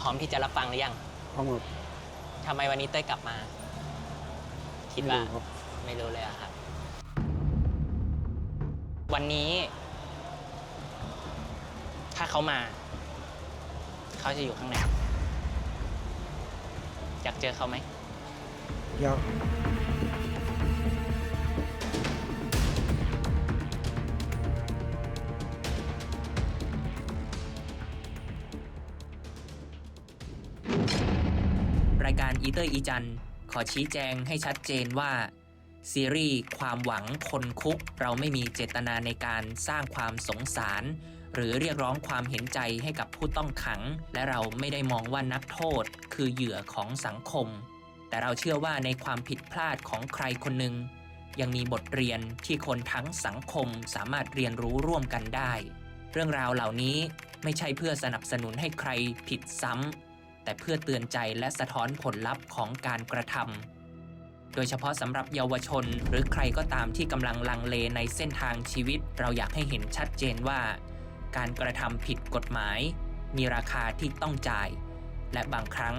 พร้อมที่จะรับฟังหรือยังพร้อมกับทำไมวันนี้เต้ยกลับมา คิดว่า ไม่รู้ครับไม่รู้เลยอะครับ วันนี้ ถ้าเขามา เขาจะอยู่ข้างในอยากเจอเขาไหม อยากายการอีเตอร์อีจัน ขอชี้แจงให้ชัดเจนว่า ซีรีส์ความหวังคนคุก เราไม่มีเจตนาในการสร้างความสงสาร หรือเรียกร้องความเห็นใจให้กับผู้ต้องขัง และเราไม่ได้มองว่านักโทษคือเหยื่อของสังคม แต่เราเชื่อว่าในความผิดพลาดของใครคนหนึ่งยังมีบทเรียนที่คนทั้งสังคมสามารถเรียนรู้ร่วมกันได้ เรื่องราวเหล่านี้ไม่ใช่เพื่อสนับสนุนให้ใครผิดซ้ำ แต่เพื่อเตือนใจและสะท้อนผลลัพธ์ของการกระทำ โดยเฉพาะสำหรับเยาวชน หรือใครก็ตามที่กำลังลังเลในเส้นทางชีวิต เราอยากให้เห็นชัดเจนว่า การกระทำผิดกฎหมาย มีราคาที่ต้องจ่าย และบางครั้ง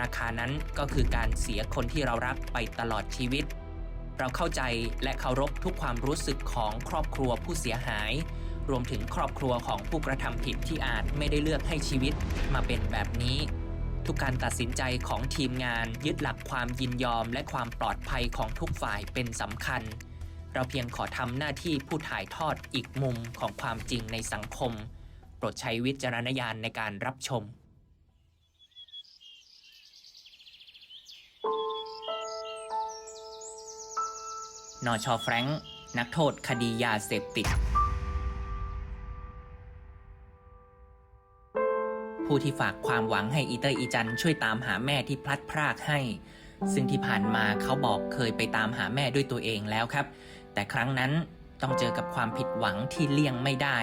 ราคานั้นก็คือการเสียคนที่เรารักไปตลอดชีวิต เราเข้าใจและเคารพทุกความรู้สึกของครอบครัวผู้เสียหายรวมถึงครอบครัวของผู้กระทำผิดที่อาจไม่ได้เลือกให้ชีวิตมาเป็นแบบนี้ ทุกการตัดสินใจของทีมงาน ยึดหลักความยินยอมและความปลอดภัยของทุกฝ่ายเป็นสำคัญ เราเพียงขอทำหน้าที่ผู้ถ่ายทอดอีกมุมของความจริงในสังคม โปรดใช้วิจารณญาณในการรับชมนอชอแฟรงค์นักโทษคดียาเสพติด ผู้ที่ฝากความหวังให้อีเตอร์อีจันช่วยตามหาแม่ที่พลัดพรากให้ ซึ่งที่ผ่านมาเขาบอกเคยไปตามหาแม่ด้วยตัวเองแล้วครับ แต่ครั้งนั้นต้องเจอกับความผิดหวังที่เลี่ยงไม่ได้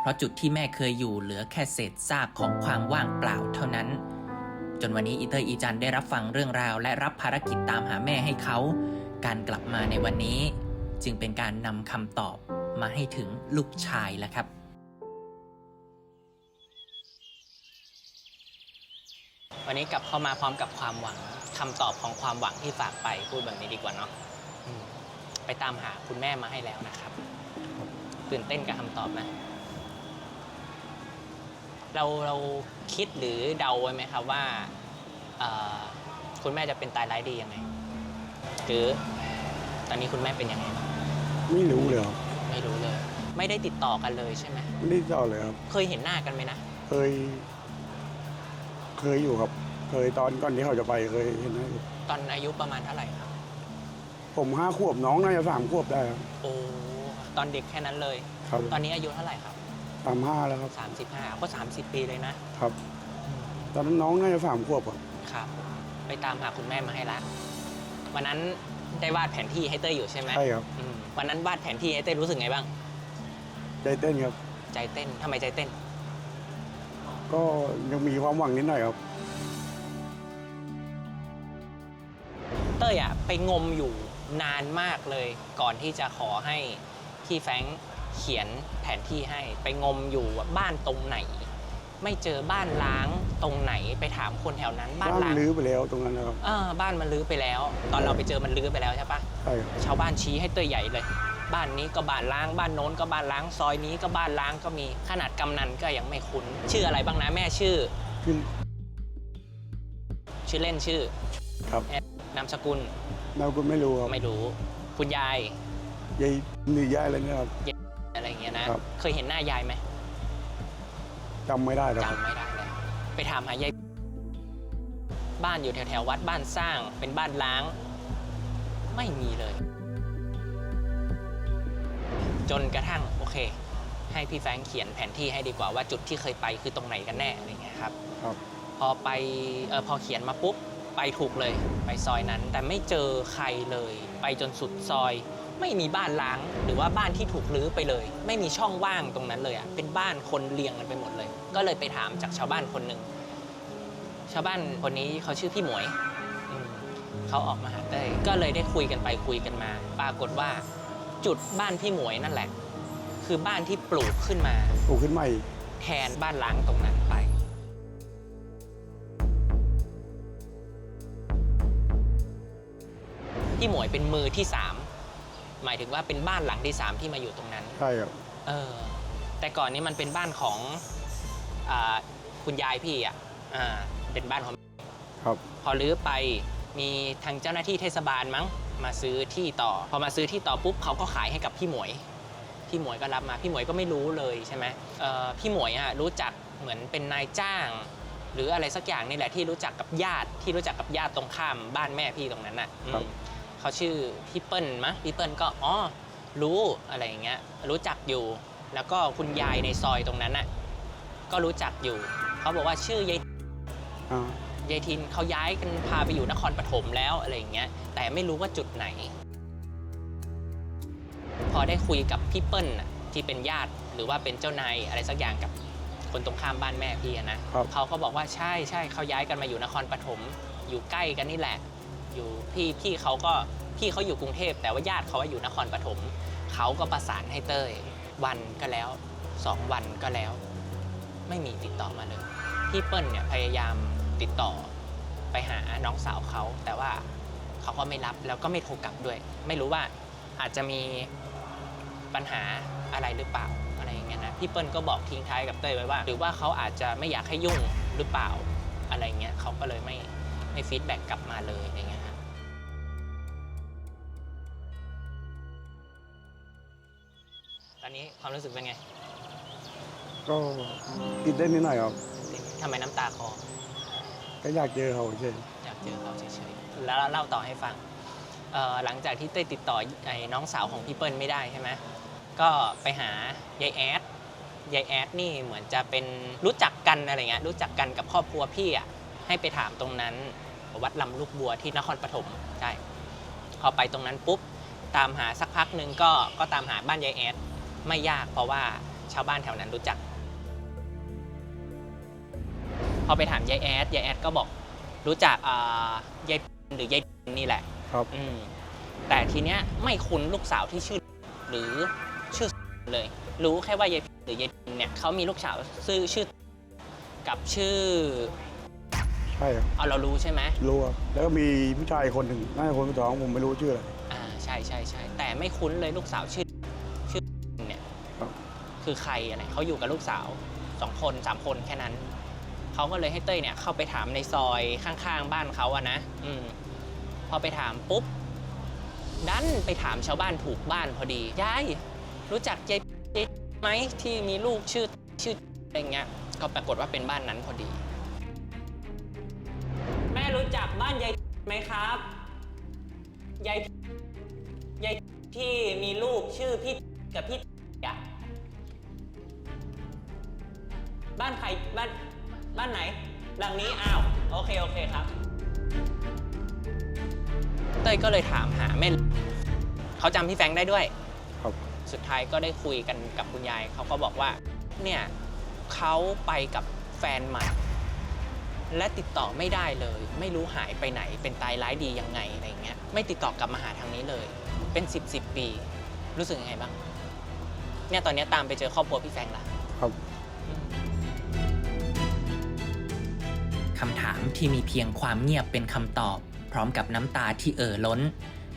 เพราะจุดที่แม่เคยอยู่เหลือแค่เศษซากของความว่างเปล่าเท่านั้น จนวันนี้อีเตอร์อีจันได้รับฟังเรื่องราว และรับภารกิจตามหาแม่ให้เขา การกลับมาในวันนี้ จึงเป็นการนำคำตอบมาให้ถึงลูกชายแล้วครับ วันนี้กลับเข้ามาพร้อมกับความหวังคำตอบของความหวังที่ฝากไปพูดแบบนี้ดีกว่าเนาะอืมไปตามหาคุณแม่มาให้แล้วนะครับ ตื่นเต้นกับคำตอบไหมเราเราคิดหรือเดาไว้ไหมครับว่าเอ่อคุณแม่จะเป็นตายร้ายดียังไงหรือตอนนี้คุณแม่เป็นยังไงบ้างไม่รู้เลยครับไม่รู้เลย ไม่ได้ติดต่อกันเลยใช่ไหมไม่ได้เจ้าเลยครับ เคยเห็นหน้ากันไหมนะ เคย เคยอยู่ครับ เคยตอนก่อนที่เขาจะไปเคยเห็นไหมตอนอายุประมาณเท่าไหร่ครับ ผมห้าขวบน้องน่าจะสามขวบได้ครับ โอ้ ตอนเด็กแค่นั้นเลย ครับ ตอนนี้อายุเท่าไหร่ครับสามห้าแล้วครับ35ก็30ปีเลยนะ ครับ ตอนนั้นน้องน่าจะสามขวบครับ ครับ ไปตามหาคุณแม่มาให้ละวันนั้นได้วาดแผนที่ให้เต้ยอยู่ใช่ไหมใช่ครับ อืมวันนั้นวาดแผนที่ให้เต้ยรู้สึกไงบ้าง ใจเต้นครับ ใจเต้นทำไมใจเต้น ก็ยังมีความหวังนิดหน่อยครับ เต้ยอะไปงมอยู่นานมากเลย ก่อนที่จะขอให้พี่แฟรงค์เขียนแผนที่ให้ ไปงมอยู่ว่าบ้านตรงไหน ไม่เจอบ้านล้างตรงไหนไปถามคนแถวนั้นบ้านบ้านล้างรื้อไปแล้วตรงนั้นนะครับ เออบ้านมันรื้อไปแล้ว ตอนเราไปเจอมันรื้อไปแล้วใช่ปะใช่ครับชาวบ้านชี้ให้เต้ยใหญ่เลย บ้านนี้ก็บ้านล้างบ้านโน้นก็บ้านล้างซอยนี้ก็บ้านล้างก็มีขนาดกำนันก็ยังไม่คุ้น ชื่ออะไรบ้างนะแม่ชื่อ ขึ้นชื่อเล่นชื่อครับแอดนามสกุลเราก็ไม่รู้ครับไม่รู้ คุณยายยายหนียายอะไรเนี่ยครับอะไรอย่างเงี้ยนะ ครับ เคยเห็นหน้ายายไหมจำไม่ได้แล้วครับจำไม่ได้เลยไปถามหายายบ้านอยู่แถวๆวัดบ้านสร้างเป็นบ้านล้าง ไม่มีเลย จนกระทั่งโอเค ให้พี่แฟรงค์เขียนแผนที่ให้ดีกว่าว่าจุดที่เคยไปคือตรงไหนกันแน่อะไรเงี้ยครับครับพอไปเออพอเขียนมาปุ๊บไปถูกเลยไปซอยนั้น แต่ไม่เจอใครเลย ไปจนสุดซอย ไม่มีบ้านล้างหรือว่าบ้านที่ถูกรื้อไปเลย ไม่มีช่องว่างตรงนั้นเลยอะเป็นบ้านคนเรียงกันไปหมดเลย ก็เลยไปถามจากชาวบ้านคนหนึ่งชาวบ้านคนนี้เขาชื่อพี่หมวยอืมเขาออกมาหาเต้ยก็เลยได้คุยกันไปคุยกันมา ปรากฏว่า จุดบ้านพี่หมวยนั่นแหละ คือบ้านที่ปลูกขึ้นมา ปลูกขึ้นใหม่ แทนบ้านหลังตรงนั้นไป พี่หมวยเป็นมือที่สามหมายถึงว่าเป็นบ้านหลังที่สามที่มาอยู่ตรงนั้น ใช่ครับ เออ แต่ก่อนนี้มันเป็นบ้านของอคุณยายพี่อะอ่าเป็นบ้านของ ครับ พอรื้อไปมีทางเจ้าหน้าที่เทศบาลมั้ง มาซื้อที่ต่อ พอมาซื้อที่ต่อปุ๊บเขาก็ขายให้กับพี่หมวย พี่หมวยก็รับมาพี่หมวยก็ไม่รู้เลยใช่ไหมเอ่อพี่หมวยอะรู้จักเหมือนเป็นนายจ้าง หรืออะไรสักอย่างนี่แหละที่รู้จักกับญาติที่รู้จักกับญาติตรงข้ามบ้านแม่พี่ตรงนั้นน่ะอืมครับเขาชื่อพี่เปิ้ลมะพี่เปิ้ลก็อ๋อรู้อะไรอย่างเงี้ยรู้จักอยู่ แล้วก็คุณยายในซอยตรงนั้นน่ะก็รู้จักอยู่ เขาบอกว่าชื่อยายอ่า ยายทินเขาย้ายกันพาไปอยู่นครปฐมแล้วอะไรอย่างเงี้ยแต่ไม่รู้ว่าจุดไหน พอได้คุยกับพี่เปิ้ลน่ะที่เป็นญาติหรือว่าเป็นเจ้านายอะไรสักอย่างกับคนตรงข้ามบ้านแม่พี่อะนะครับ เขาก็บอกว่าใช่ใช่เขาย้ายกันมาอยู่นครปฐมอยู่ใกล้กันนี่แหละ อยู่พี่พี่เขาก็พี่เขาอยู่กรุงเทพแต่ว่าญาติเขาว่าอยู่นครปฐมเขาก็ประสานให้เต้ย วันก็แล้วสองวันก็แล้ว ไม่มีติดต่อมาเลย พี่เปิ้ลเนี่ยพยายาม ติดต่อไปหาน้องสาวเขา แต่ว่าเขาก็ไม่รับแล้วก็ไม่โทรกลับด้วย ไม่รู้ว่าอาจจะมีปัญหาอะไรหรือเปล่าอะไรอย่างเงี้ยนะพี่เปิ้ลก็บอกทิ้งท้ายกับเต้ยไว้ว่า หรือว่าเขาอาจจะไม่อยากให้ยุ่งหรือเปล่าอะไรเงี้ยเขาก็เลยไม่ไม่ฟีดแบ็กกลับมาเลยอะไรเงี้ยฮะตอนนี้ความรู้สึกเป็นไง ก็ติดเล่นนิดหน่อยครับทำไมน้ำตาคลอ ก็อยากเจอเขาเฉยอยากเจอเขาเฉยๆแล้วเล่าต่อให้ฟังเอ่อหลังจากที่เต้ยติดต่อไอ้น้องสาวของพี่เปิ้ลไม่ได้ใช่ไหมก็ไปหายายแอดยายแอดนี่เหมือนจะเป็นรู้จักกันอะไรเงี้ยรู้จักกันกับครอบครัวพี่อะให้ไปถามตรงนั้นวัดลำลูกบัวที่นครปฐมใช่พอไปตรงนั้นปุ๊บตามหาสักพักหนึ่งก็ก็ตามหาบ้านยายแอดไม่ยากเพราะว่าชาวบ้านแถวนั้นรู้จัก พอไปถามยายแอดยายแอดก็บอกรู้จักอ่ายายหรือยายนี่แหละครับอืมแต่ทีเนี้ยไม่คุ้นลูกสาวที่ชื่อหรือชื่อเลย รู้แค่ว่ายายหรือยายเนี่ยเขามีลูกสาวชื่อชื่อกับชื่อใช่ครับเอาเรารู้ใช่ไหมรู้ครับแล้วก็มีผู้ชายคนหนึ่งน่าจะคนสุดท้องผมไม่รู้ชื่ออะไรอ่าใช่ใช่ใช่แต่ไม่คุ้นเลยลูกสาวชื่อชื่อเนี่ยครับคือใครอะไรเขาอยู่กับลูกสาวสองคนสามคนแค่นั้น เขาก็เลยให้เต้ยเนี่ยเข้าไปถามในซอยข้างๆ บ้านเขาอะนะอืมพอไปถามปุ๊บดันไปถามชาวบ้านถูกบ้านพอดียายรู้จักยายยายไหมที่มีลูกชื่อชื่ออะไรเงี้ยก็ปรากฏว่าเป็นบ้านนั้นพอดี แม่รู้จักบ้านยายไหมครับยายยายที่มีลูกชื่อพี่กับพี่อะบ้านใครบ้าน บ้านไหน หลังนี้ อ้าว โอเค โอเคครับ เต้ยก็เลยถามหาแม่เขาจำพี่แฟรงค์ได้ด้วย ครับ สุดท้ายก็ได้คุยกันกับคุณยาย เขาก็บอกว่า เนี่ยเขาไปกับแฟนใหม่ และติดต่อไม่ได้เลย ไม่รู้หายไปไหน เป็นตายร้ายดียังไงอะไรอย่างเงี้ย ไม่ติดต่อกลับมาหาทางนี้เลย เป็น 10บสปี รู้สึกยังไงบ้าง เนี่ยตอนเนี้ยตามไปเจอครอบครัวพี่แฟรงค์ละำถามที่มีเพียงความเงียบเป็นคำตอบ พร้อมกับน้ำตาที่เอ่อล้น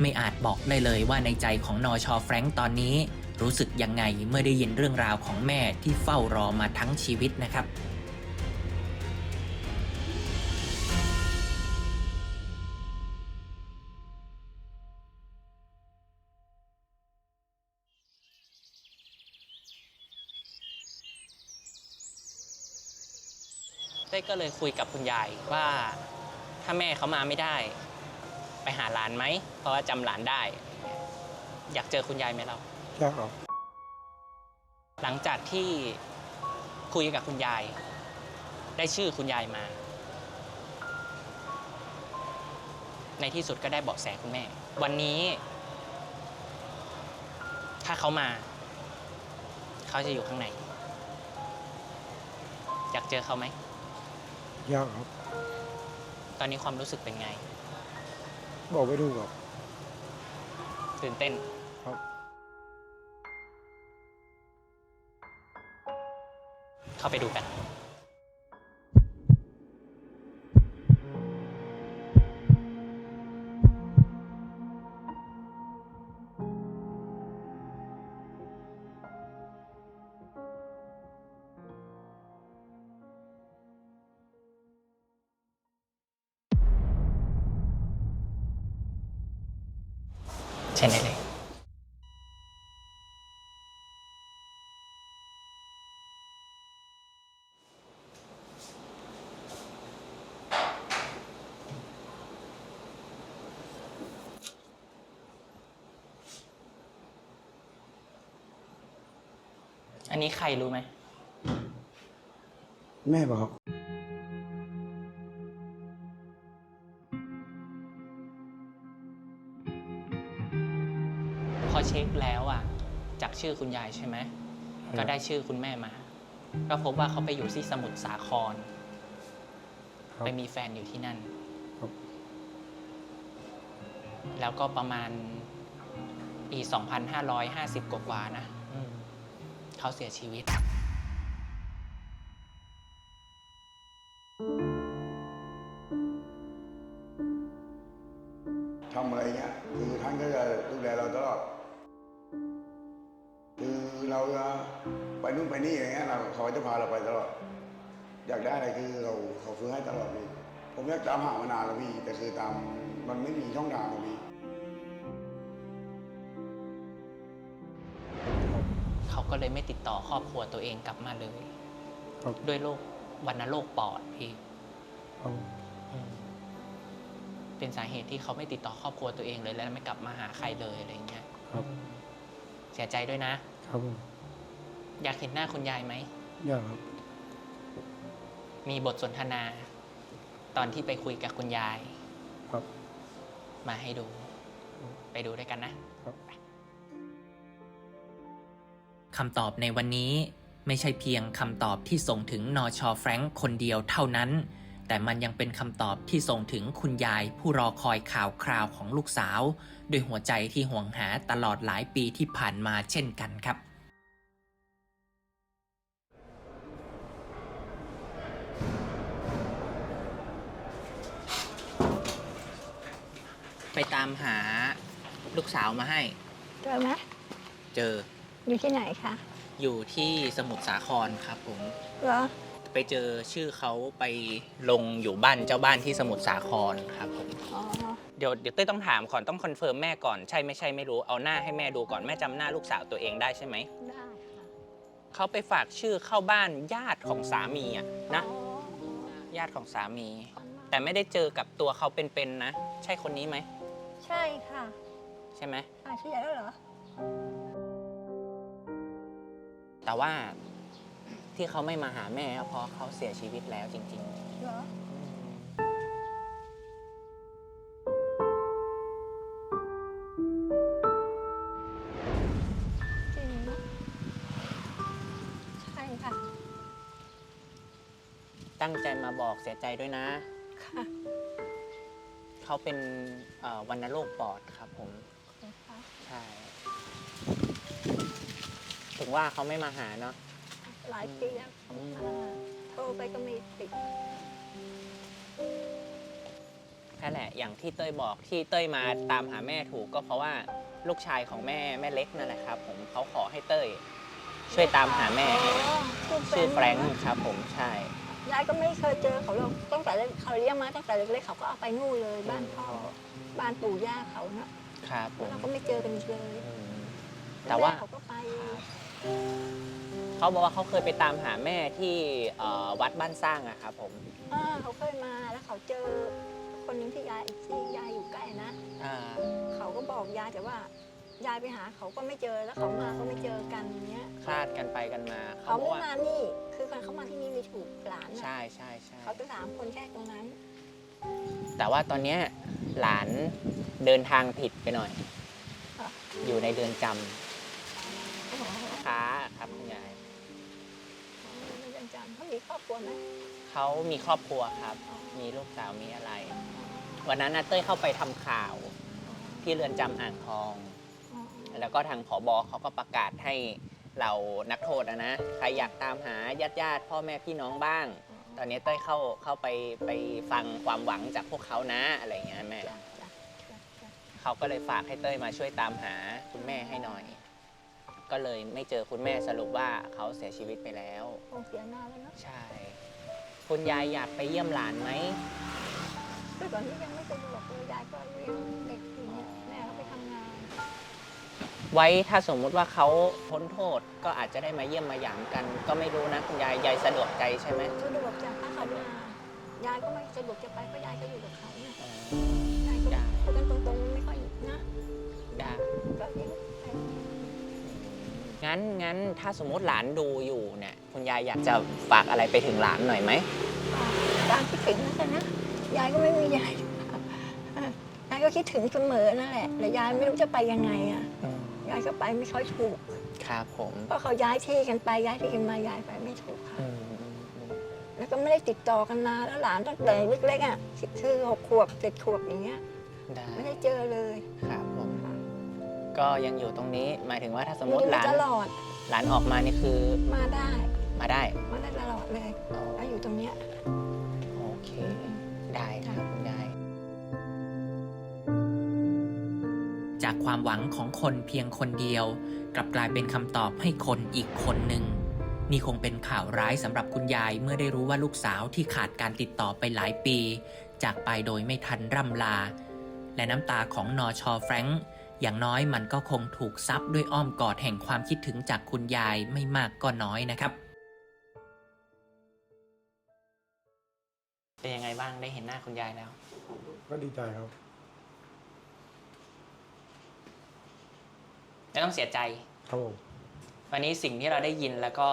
ไม่อาจบอกได้เลยว่าในใจของนอชอแฟรงค์ตอนนี้ รู้สึกยังไงเมื่อได้ยินเรื่องราวของแม่ที่เฝ้ารอมาทั้งชีวิตนะครับ ก็เลยคุยกับคุณยายว่า ถ้าแม่เขามาไม่ได้ ไปหาหลานไหม เพราะว่าจำหลานได้ อยากเจอคุณยายไหมเรา ยากครับหลังจากที่คุยกับคุณยาย ได้ชื่อคุณยายมา ในที่สุดก็ได้เบาะแสคุณแม่ วันนี้ ถ้าเขามา เขาจะอยู่ข้างใน อยากเจอเขาไหม ยากครับ ตอนนี้ความรู้สึกเป็นไง บอกไม่ถูกครับ ตื่นเต้น ครับ เข้าไปดูกัน อันนี้ใครรู้ไหม แม่บอกครับพอเช็คแล้วอะ จากชื่อคุณยายใช่ไหมก็ได้ชื่อคุณแม่มา ก็พบว่าเขาไปอยู่ที่สมุทรสาคร ครับ ไปมีแฟนอยู่ที่นั่น ครับ แล้วก็ประมาณปี 2,550 กว่าๆนะอืม เขาเสียชีวิต ทำอะไรเงี้ยคือท่านก็จะดูแลเราตลอด คือเราจะไปนู่นไปนี่อย่างเงี้ยเราเขาจะพาเราไปตลอด อยากได้อะไรคือเราเขาซื้อให้ตลอดพี่ผมอยากตามหามานานแล้วพี่แต่คือตามมันไม่มีช่องทางพี่ ก็เลยไม่ติดต่อครอบครัวตัวเองกลับมาเลย ครับด้วยโรควัณโรคปอดพี่ครับอืมเป็นสาเหตุที่เขาไม่ติดต่อครอบครัวตัวเองเลยและไม่กลับมาหาใครเลยอะไรเงี้ยครับเสียใจด้วยนะ ครับผมอยากเห็นหน้าคุณยายไหม อยากครับมีบทสนทนา ตอนที่ไปคุยกับคุณยาย ครับ มาให้ดู ไปดูด้วยกันนะ คำตอบในวันนี้ไม่ใช่เพียงคำตอบที่ส่งถึงนอชอแฟรงค์คนเดียวเท่านั้น แต่มันยังเป็นคำตอบที่ส่งถึงคุณยายผู้รอคอยข่าวคราวของลูกสาว ด้วยหัวใจที่ห่วงหาตลอดหลายปีที่ผ่านมาเช่นกันครับ ไปตามหาลูกสาวมาให้ เจอไหมเจอ อยู่ที่ไหนคะอยู่ที่สมุทรสาครครับผม เหรอไปเจอชื่อเขาไปลงอยู่บ้านเจ้าบ้านที่สมุทรสาครครับผม อ๋อเดี๋ยวเดี๋ยวเต้ยต้องถามก่อนต้องคอนเฟิร์มแม่ก่อนใช่ไม่ใช่ไม่รู้เอาหน้าให้แม่ดูก่อนแม่จำหน้าลูกสาวตัวเองได้ใช่ไหมได้ค่ะเขาไปฝากชื่อเข้าบ้านญาติของสามีอะนะอ๋อญาติของสามี แต่ไม่ได้เจอกับตัวเขาเป็นๆนะ ใช่คนนี้ไหมใช่ค่ะใช่ไหมอ่าชื่ออะไรแล้วเหรอ แต่ว่าที่เขาไม่มาหาแม่ก็เพราะเขาเสียชีวิตแล้วจริงเหรอ จริงเนอะใช่ค่ะๆตั้งใจมาบอกเสียใจด้วยนะ ค่ะ เขาเป็นเอ่อวัณโรคปอด งว่าเขาไม่มาหาเนาะหลายปีแล้วอืมอ่าโทรไปก็ไม่ติดแค่แหละอย่างที่เต้ยบอกที่เต้ยมาตามหาแม่ถูกก็เพราะว่าลูกชายของแม่แม่เล็กนั่นแหละครับ ผมเขาขอให้เต้ย ช่วยตามหาแม่ให้อ๋อชื่อแฟรงค์นะครับผมใช่ยายก็ไม่เคยเจอเขาหรอกตั้งแต่เล็กเขาเลี้ยงมาตั้งแต่เล็กๆเขาก็เอาไปนู่นเลย บ้านพ่อบ้านปู่ย่าเขาเนอะครับผแล้วมเราก็ไม่เจอกันอีกเลยอืมแต่ว่าม่เขาก็ไป เขาบอกว่าเขาเคยไปตามหาแม่ที่เอ่อวัดบ้านสร้างอะครับผมอ่าเขาเคยมาแล้วเขาเจอคนหนึ่งที่ยายที่ยายอยู่ใกล้นะ อ่าเขาก็บอกยายแต่ว่ายายไปหาเขาก็ไม่เจอแล้วเขามาก็ไม่เจอกันเนี้ยคลาดกันไปกันมาเขาบอกไม่ว่ามานี่ คือคนเขามาที่นี่มีถูกหลานน่ะใช่ใช่ใช่เขาจะสามคนแค่ตรงนั้น แต่ว่าตอนเนี้ยหลานเดินทางผิดไปหน่อย ค่ะ อยู่ในเดือนจโมีครอบครัวไหมเขามีครอบครัวครับ มีลูกสาวมีอะไร วันนั้นนะเต้ยเข้าไปทำข่าวที่เรือนจำอ่างทอง อ๋อแล้วก็ทางผอบอเขาก็ประกาศให้เรานักโทษนะนะ ใครอยากตามหาญาติญาติๆพ่อแม่พี่น้องบ้าง ตอนนี้เต้ยเข้าเข้าไปไปฟังความหวังจากพวกเขานะอะไรอย่างเงี้ยแม่จ้ะจ้ะจ้ะจ้ะเขาก็เลยฝากให้เต้ยมาช่วยตามหาคุณแม่ให้หน่อย ก็เลยไม่เจอคุณแม่สรุปว่าเขาเสียชีวิตไปแล้ว คงเสียหน้าแล้วเนาะใช่ คุณยายอยากไปเยี่ยมหลานไหมคือตอนนี้ยังไม่สะดวกเลยยายก็เลี้ยงเด็กอยู่เนี่ยแม่เขาไปทำงาน ไว้ถ้าสมมุติว่าเขาพ้นโทษก็อาจจะได้มาเยี่ยมมาหยามกัน ก็ไม่รู้นะคุณยายยายสะดวกใจใช่ไหมสะดวกจ้ะถ้าเขามายายก็ไม่สะดวกจะไปเพราะยายก็อยู่กับเขาเนี่ยเอ งั้นงั้นถ้าสมมติหลานดูอยู่เนี่ยคุณยายอยากจะฝากอะไรไปถึงหลานหน่อยไหมยายคิดถึงนะจ๊ะนะยายก็ไม่มียายยายก็คิดถึงเสมอนั่นแหละแต่ยายไม่รู้จะไปยังไงอะยายก็ไปไม่ค่อยถูกครับผมเพราะเขาย้ายที่กันไปย้ายที่กันมายายไปไม่ถูกค่ะอืมอืมอืมแล้วก็ไม่ได้ติดต่อกันนานแล้วหลานตั้งแต่เล็กๆอะคือหกขวบเจ็ดขวบอย่างเงี้ยได้ไม่ได้เจอเลยครับผม ก็ยังอยู่ตรงนี้ หมายถึงว่าถ้าสมมไม่ติได้หลานตลอดหลานออกมานี่คือมาได้มาได้มาได้ตลอดเลยแล้วอยู่ตรงเนี้ยโอเค ได้ครับคุณยายจากความหวังของคนเพียงคนเดียว กลับกลายเป็นคำตอบให้คนอีกคนหนึ่งนี่คงเป็นข่าวร้ายสำหรับคุณยายเมื่อได้รู้ว่าลูกสาวที่ขาดการติดต่อไปหลายปี จากไปโดยไม่ทันร่ำลา และน้ำตาของนอชอแฟรงค์ อย่างน้อยมันก็คงถูกซับด้วยอ้อมกอดแห่งความคิดถึงจากคุณยายไม่มากก็น้อยนะครับ เป็นยังไงบ้างได้เห็นหน้าคุณยายแล้ว ก็ดีใจครับ ไม่ต้องเสียใจ ครับผม วันนี้สิ่งที่เราได้ยินแล้วก็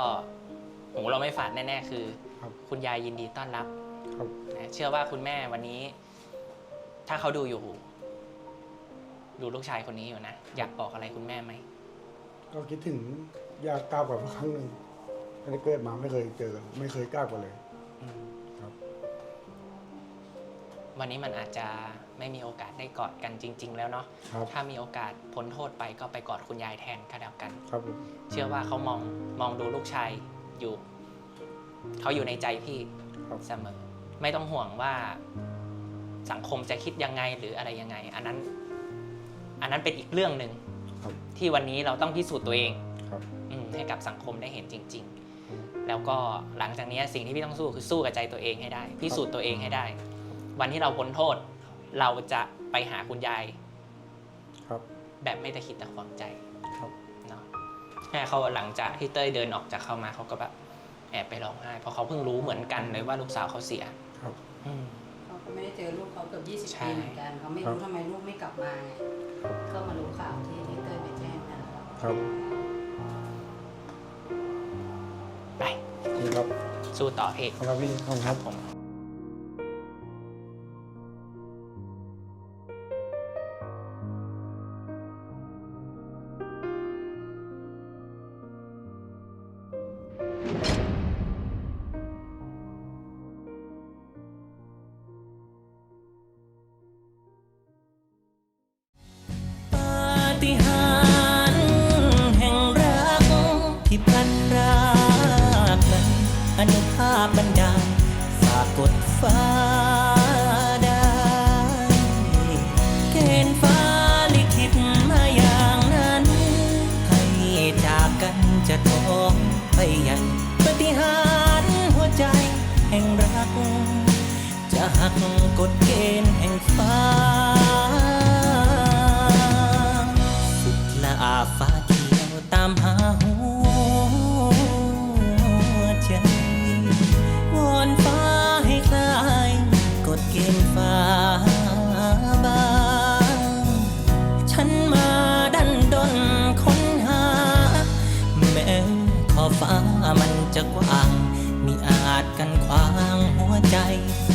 โหเราไม่ฝาดแน่ๆ คือ ครับ คุณยายยินดีต้อนรับครับ นะเชื่อว่าคุณแม่วันนี้ ถ้าเขาดูอยู่ ดูลูกชายคนนี้อยู่นะ อยากบอกอะไรคุณแม่ไหม ก็คิดถึงอยากก้าวกลับมาครั้งหนึ่งไม่ได้เกิดมาไม่เคยเจอกันไม่เคยก้าวกันเลย อืมครับ วันนี้มันอาจจะไม่มีโอกาสได้กอดกันจริง ๆ แล้วเนาะครับ ถ้ามีโอกาสพ้นโทษไปก็ไปกอดคุณยายแทนก็แล้วกัน ครับผมเชื่อว่าเขามองมองดูลูกชายอยู่ เขาอยู่ในใจพี่ครับ เสมอ ไม่ต้องห่วงว่าสังคมจะคิดยังไงหรืออะไรยังไง อันนั้น อันนั้นเป็นอีกเรื่องหนึ่งครับที่วันนี้เราต้องพิสูจน์ตัวเองครับอืมให้กับสังคมได้เห็นจริง ๆ แล้วก็หลังจากนี้สิ่งที่พี่ต้องสู้คือสู้กับใจตัวเองให้ได้ พิสูจน์ตัวเองให้ได้ วันที่เราพ้นโทษ เราจะไปหาคุณยายครับแบบไม่ตะคิดตะขวงใจครับเนาะแม่เขาหลังจากที่เต้ยเดินออกจากเข้ามาเขาก็แบบแอบไปร้องไห้เพราะเขาเพิ่งรู้เหมือนกันเลยว่าลูกสาวเขาเสียครับอืมเขาก็ไม่ได้เจอลูกเขาเกือบใช่20ปีเหมือนกันเขาไม่รู้ทำไมลูกไม่กลับมาไง ก็มารู้ข่าวที่ที่เต้ยไปแจ้งนั่นแหละครับไป นี่ครับสู้ต่อพี่ขอบคุณพี่ขอบคุณครับ ผม ใหญ่ปฏิหารหัวใจแห่งรัก จะหักกฎเกณฑ์แห่งฟ้า ใจ